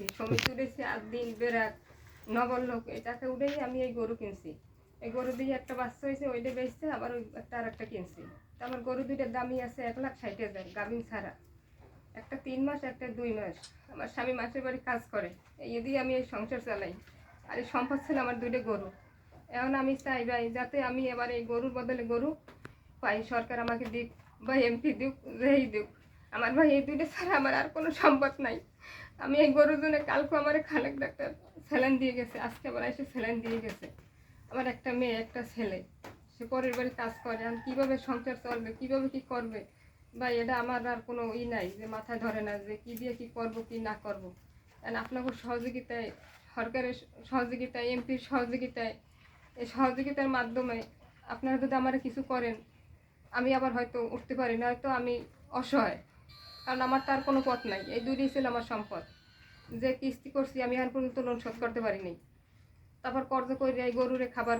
উড়াইছি সমিতি উড়েছি আর দিন বেরাক নগর লোক এই টাকা উঠেই আমি এই গরু কিনছি। এই গরু দিয়ে একটা বাচ্চা হয়েছে, ওইটা বেচছে, আবার ওই একটা আর একটা কিনছি। তা আমার গরু দুইটার দামই আছে এক লাখ ষাট হাজার, গাভিন ছাড়া। একটা তিন মাস, একটা দুই মাস। আমার স্বামী মাসের বাড়ি কাজ করে, এই দিয়ে আমি এই সংসার চালাই। আর এই সম্পদ ছিল আমার দুইটা গরু। এখন আমি চাই ভাই, যাতে আমি এবার এই গরুর বদলে গরু পাই, সরকার আমাকে দিক বা এমপি দিক, যেই দিক। আমার ভাই এই দুইটা ছাড়া আমার আর কোনো সম্পদ নাই। আমি এই গরুর জন্য কালকে আমার খালেক ডাক্তার স্যালাইন দিয়ে গেছে, আজকে আবার এসে স্যালাইন দিয়ে গেছে। আমার একটা মেয়ে, একটা ছেলে, সে পরের বাড়ি কাজ করে আমি কীভাবে সংসার চলবে, কীভাবে কি করবে? বা এটা আমার আর কোনো ই নাই যে মাথায় ধরে না যে কী দিয়ে কি করব, কি না করব। কারণ আপনাকে সহযোগিতায়, সরকারের সহযোগিতায়, এমপির সহযোগিতায়, এই সহযোগিতার মাধ্যমে আপনারা যদি আমার কিছু করেন, আমি আবার হয়তো উঠতে পারি না হয়তো আমি অসহায়। কারণ আমার তার কোনো পথ নাই। এই দুইটাই ছিল আমার সম্পদ। যে কিস্তি করছি, আমি এখন পর্যন্ত লোন শোধ করতে পারিনি। তারপর কর্জ করে এই গরুরে খাবার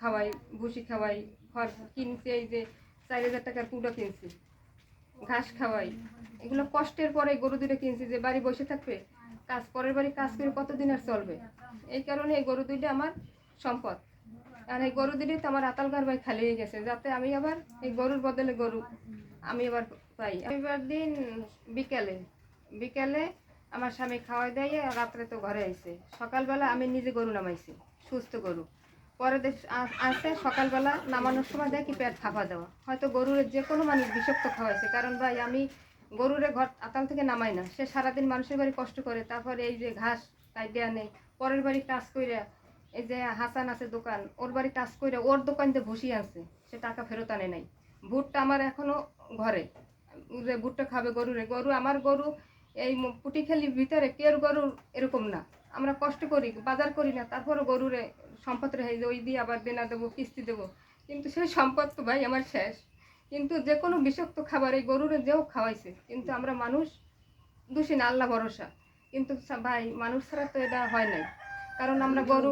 খাওয়াই, ভুসি খাওয়াই খড় কিনছি, এই যে চার হাজার টাকার কুড়া কিনছি, ঘাস খাওয়াই। এগুলো কষ্টের পরে গরু দুটো কিনছি যে বাড়ি বসে থাকবে, কাজ পরের বাড়ি কাজ করে কতদিন আর চলবে? এই কারণে এই গরু দুইটা আমার সম্পদ। আর এই গরু দুটোই তো আমার আতালগার ভাই খালি হয়ে গেছে, যাতে আমি আবার এই গরুর বদলে গরু, আমি এবার পাই রবিবার দিন বিকেলে বিকেলে আমার স্বামী খাওয়াই দেয়, রাত্রে তো ঘরে আইছে। সকালবেলা আমি নিজে গরু নামাইছি, সুস্থ গরু। পরে আসে সকালবেলা নামানোর সময় দেখি পেট ফাঁপা দেওয়া। হয়তো গরুর যে কোনো মানুষ বিষাক্ত খাওয়াইছে, কারণ ভাই আমি গরুরে ঘর আতাল থেকে নামাই না। সে সারাদিন মানুষের বাড়ি কষ্ট করে, তারপরে এই যে ঘাস কাইটে নেই। পরের বাড়ি কাজ করে এই যে হাসান আছে দোকান, ওর বাড়ি কাজ করে ওর দোকান দিয়ে ভুসি আনছে সে টাকা ফেরত আনে নাই। ভুটটা আমার এখনও ঘরে। যে ভুট্টা খাবে গরুরে গরু আমার গরু এই পুটিখালির ভিতরে কেউ গরু এরকম না। আমরা কষ্ট করি বাজার করি না তারপরে গরুরে সম্পদ রেখে যে ওই দিয়ে আবার দেনা দেবো কিস্তি দেবো। কিন্তু সেই সম্পদ তো ভাই আমার শেষ। কিন্তু যে কোনো বিষাক্ত খাবার এই গরুরে যেও খাওয়াইছে। কিন্তু আমরা মানুষ দোষী না আল্লাহ ভরসা। কিন্তু ভাই মানুষ ছাড়া তো এটা হয় নাই। কারণ আমরা গরু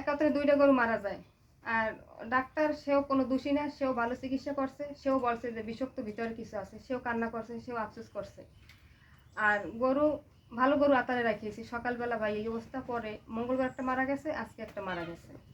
একাত্রে দুইটা গরু মারা যায়। আর ডাক্তার সেও কোনো দোষী না, সেও ভালো চিকিৎসা করছে, সেও বলছে যে বিষাক্ত ভিতরে কিছু আছে, সেও কান্না করছে, সেও আফসোস করছে। আর গরু, ভালো গরু আতারে রাখিয়েছি। সকালবেলা ভাই এই অবস্থা পরে মঙ্গলবার একটা মারা গেছে, আজকে একটা মারা গেছে।